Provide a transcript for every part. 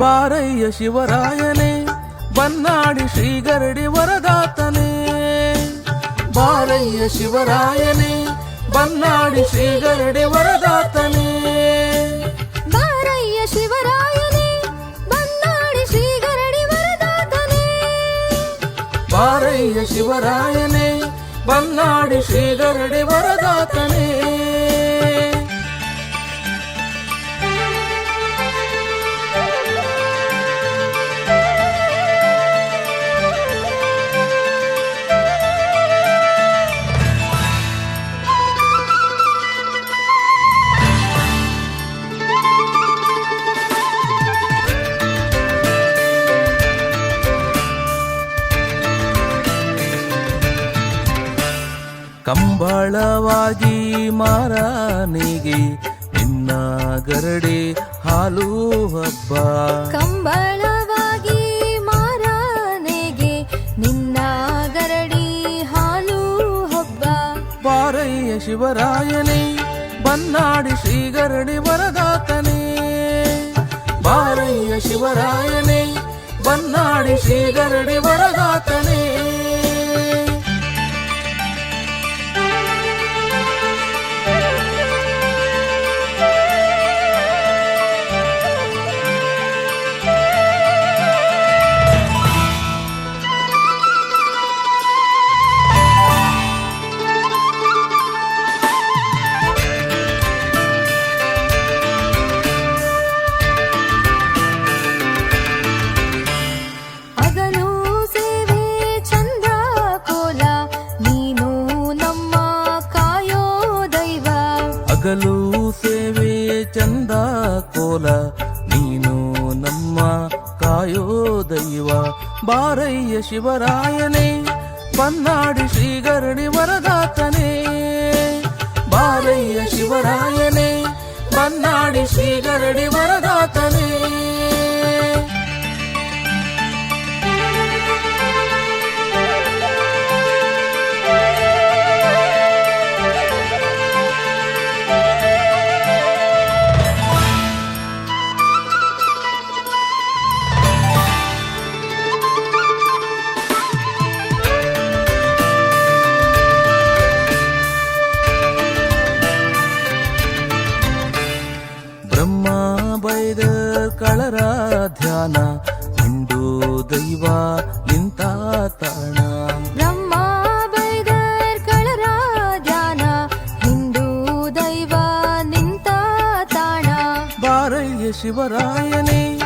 ಬಾರಯ್ಯ ಶಿವರಾಯನೇ ಬನ್ನಾಡಿ ಶ್ರೀಗರಡಿ ವರದಾತನೇ. ಬಾರಯ್ಯ ಶಿವರಾಯನೇ ಬನ್ನಾಡಿ ಶ್ರೀಗರಡಿ ವರದಾತನೇ. ಬಾರಯ್ಯ ಶಿವರಾಯನೇ ಬನ್ನಾಡಿ ಶ್ರೀಗರಡಿ ವರದಾತನೇ. ಬಾರಯ್ಯ ಶಿವರಾಯನೇ ಬನ್ನಾಡಿ ಶ್ರೀಗರಡಿ ವರದಾತನೇ. ಕಂಬಳವಾಗಿ ಮಾರನಿಗೆ ನಿನ್ನ ಗರಡೆ ಹಾಲು ಹಬ್ಬ. ಕಂಬಳವಾಗಿ ಮಾರನಿಗೆ ನಿನ್ನ ಗರಡಿ ಹಾಲು ಹಬ್ಬ. ಬಾರಯ್ಯ ಶಿವರಾಯನೇ ಬನ್ನಾಡಿ ಶ್ರೀಗರಡಿ ವರದಾತನೇ. ಬಾರಯ್ಯ ಶಿವರಾಯನೇ ಬನ್ನಾಡಿ ಶ್ರೀಗರಡಿ ವರದಾತನೇ. ಹಗಲು ಸೇವೆ ಚಂದ ಕೋಲ, ನೀನು ನಮ್ಮ ಕಾಯೋ ದೈವ. ಬಾರಯ್ಯ ಶಿವರಾಯನೇ ಪನ್ನಾಡಿ ಶ್ರೀಗರಣಿ ವರದಾತನೇ. ಬಾರಯ್ಯ ಶಿವರಾಯನೇ ಪನ್ನಾಡಿ ಶ್ರೀಗರಣಿ ವರದಾತನೇ. ಕಳರ ಧ್ಯಾನ ಹಿಂದೂ ದೈವ ನಿಂತ ತಾಣ. ಬ್ರಹ್ಮ ಬೈದರ್ ಕಳರ ಧ್ಯಾನ ಹಿಂದೂ ದೈವ ನಿಂತ ತಾಣ. ಬಾರಯ್ಯ ಶಿವರಾಯನೇ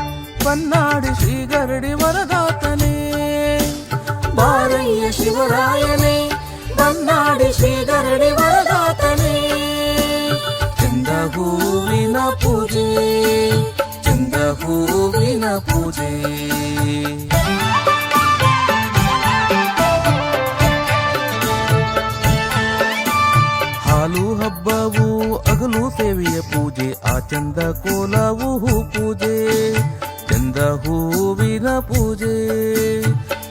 ಶ್ರೀ ಗರಡಿ ವರದಾತನೇ. ಬಾರಯ್ಯ ಶಿವರಾಯನೇ ಬನ್ನಾಡಿ ಶ್ರೀಗರಡಿ ವರದಾತನೇ. ಚಂದ ಹೂವಿನ ಪೂಜೆ. ಹೂವಿನ ಪೂಜೆ. ಹಾಲು ಹಬ್ಬವು, ಅಗಲು ಸೇವೆಯ ಪೂಜೆ, ಆ ಚಂದ ಕೋಲವು ಹೂ ಪೂಜೆ. ಚಂದ ಹೂವಿನ ಪೂಜೆ,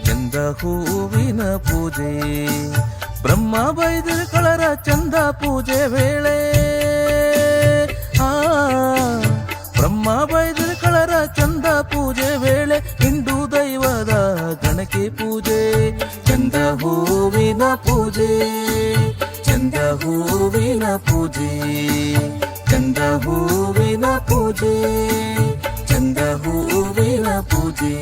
ಚಂದ ಹೂವಿನ ಪೂಜೆ. ಬ್ರಹ್ಮ ಬೈದಿರ ಕಳರ ಚಂದ ಪೂಜೆ ವೇಳೆ. ಆ ಪೂಜೆ ಚಂದ ಹೂವಿನ ಪೂಜೆ ಚಂದ ಹೂವಿನ ಪೂಜೆ ಚಂದ ಹೂವಿನ ಪೂಜೆ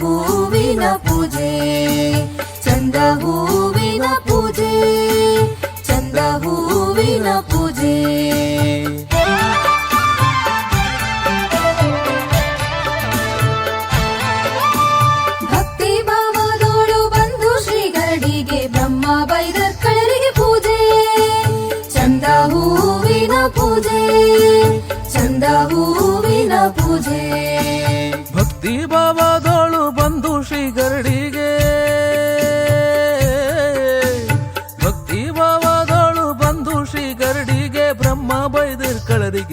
ಹೂವಿನ ಪೂಜೆ, ಚಂದ ಹೂವಿನ ಪೂಜೆ, ಚಂದ ಹೂವಿನ ಪೂಜೆ. ಭಕ್ತಿ ಭಾವದೋಳು ಬಂದು ಶ್ರೀಗಳಿಗೆ ಬ್ರಹ್ಮ ಬೈದರ್ ಪೂಜೆ, ಚಂದ ಹೂವಿನ ಪೂಜೆ, ಚಂದ ಹೂವಿನ ಪೂಜೆ. ಭಕ್ತಿ ಬಾಬಾ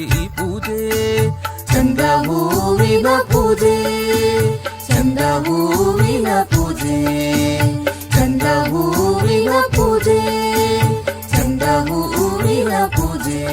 ಪೂಜೆ. ಚಂದ ಹೂವಿನ ಪೂಜೆ. ಚಂದ ಹೂವಿನ ಪೂಜೆ. ಚಂದ ಹೂವಿನ ಪೂಜೆ. ಚಂದ ಹೂವಿನ ಪೂಜೆ.